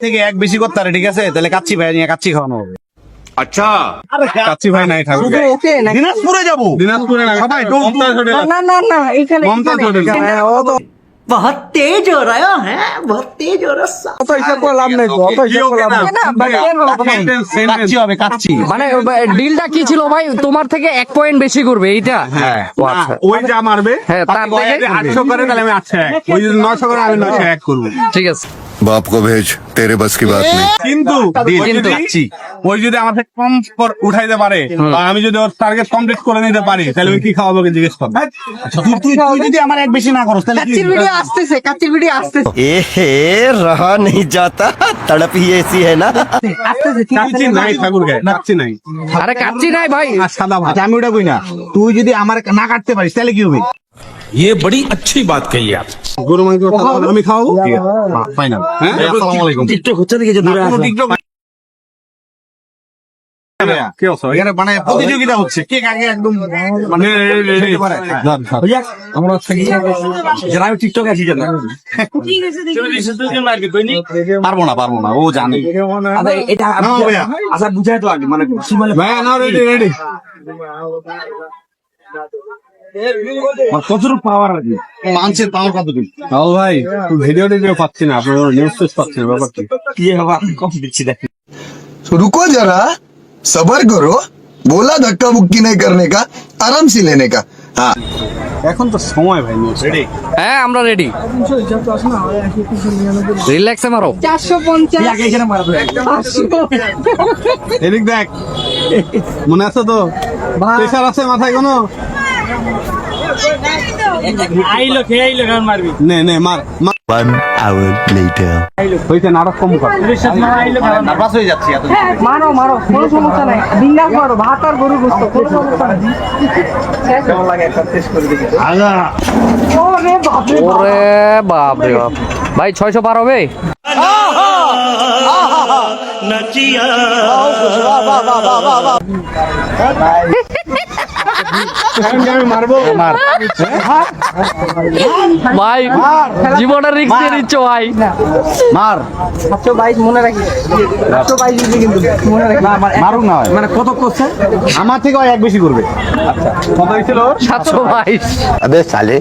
থেকে এক বেশি করতে পারে ঠিক আছে তাহলে কাচ্চি ভাই নিয়ে কাচ্চি খাওয়ানো হবে अच्छा কাচ্চি ভাই নাই ঠাকুর শুধু ওকে নাকি দিনাজপুরে যাবো দিনাজপুরে না সবাই মমতাজ হোটেল না না না এখানে মমতাজ হোটেল হ্যাঁ, ও তো बहुत तेज हो रहा है बहुत तेज हो रहा है অত হিসাব করে লাভ নেই তো, অত হিসাব করে লাভ নেই। না, but এর কথা- কাচ্চি হবে কাচ্চি মানে ডিলটা কি ছিল ভাই তোমার থেকে এক পয়েন্ট বেশি করবে এইটা হ্যাঁ ও আচ্ছা ওই যা মারবে হ্যাঁ, তার ওই থেকে যদি আটশো করে তাহলে আমি আটশো এক ওই যদি নশো করে আমি নশো এক করবো ঠিক আছে बाप को भेज तेरे बस की बात नहीं কিন্তু দিন, ওই কিন্তু যদি- কাচ্চি। ওই যদি আমার থেকে কম কর- উঠাইতে পারে বা আমি যদি ওর টার্গেট কমপ্লিট করে নিতে পারি তাহলে ওই কি খাওয়াবো ওকে জিজ্ঞেস করবো তুই তুই তুই যদি আমার এক বেশি না করস তাহলে কি কাচ্চির ভিডিও আসতেছে কাচ্চির ভিডিও আসতেছে एहे रहा नहीं जाता तड़प ही ऐसी है ना আসতেছে ঠিক আছে কাচ্চি নাই ঠাকুর গায়ে কাচ্চি নাই আরে কাচ্চি নাই ভাই আর সাদা ভাত আচ্ছা আমি ওটা কই না তুই যদি আমার না কাটতে পারিস তাহলে কি হবে ये बड़ी अच्छी बात कही आप গরু মাংস খাওয়াবো, আমি খাওয়াবো ফাইনাল হ্যাঁ আসসালামু আলাইকুম টিকটক হচ্ছে দিকে যে দূরে কোনো আসে টিকটক কি অবস্থা এখানে মানে প্রতিযোগিতা হচ্ছে কে কাকে একদম মানে খেতে পারে। আমরা হচ্ছে কি যারা আমি টিকটক আছি জানা পারবো না পারবো না ও জানে আচ্ছা এটা না, ভাইয়া। আচ্ছা বুঝাই তো আগে মানে সীমালে ভাই না রেডি রেডি প্রচুর পাওয়ার আছে মানুষের পাওয়ার কতটুকু ও ভাই ভিডিও টিডিও পাচ্ছি না আপনার নিউজ টিউজ পাচ্ছি না ব্যাপারটা কি হবে আমি কম দিচ্ছি দেখ रुको जरा सबर करो बोला धक्का मुक्की नहीं करने का आराम से लेने का हाँ এখন তো সময় ভাই নিউজ রেডি হ্যাঁ আমরা রেডি রিল্যাক্সে মারো চারশো পঞ্চাশ আগে এখানে মারা তো পাঁচশো এদিক দেখ মনে আছে তো প্রেশার আছে মাথায় কোনো বাপ। রে বাপ। ভাই 600 পার হবে? নাচিয়া। ভাই জীবনের রিক্স দিয়ে নিচ্ছ ভাই মার সাতশো বাইশ মনে রাখি সাতশো বাইশ দিবি কিন্তু মনে রাখি মারুক না হয় মানে কত করছে আমার থেকে ও এক বেশি করবে কত হয়েছিল ওর? সাতশো বাইশ अबे साले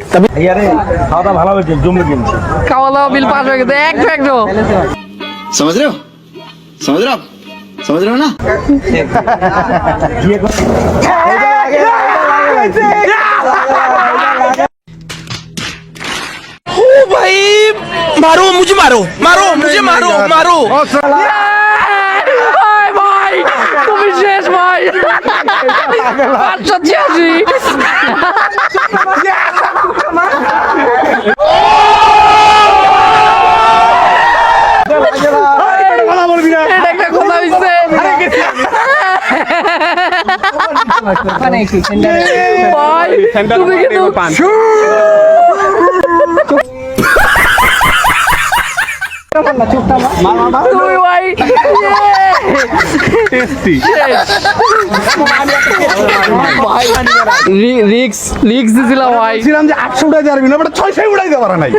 খাওয়া দাওয়া ভালো হয়েছে জমবে কিন্তু খাওয়া দাওয়া বিল পাস হয়ে গেছে একশো একশো समझ रहे हो समझ रहे हो आप? समझ रहे हो ना मारो मुझे मारो मारो मुझे मारो मारो ভাই ভাই তুমি শেষ ভাই পাঁচশো ছিয়াশি রিক্স রিক্স যে আটশো উড়াই যাবি না বেটা ছয়শো উড়াইতে পারে নাই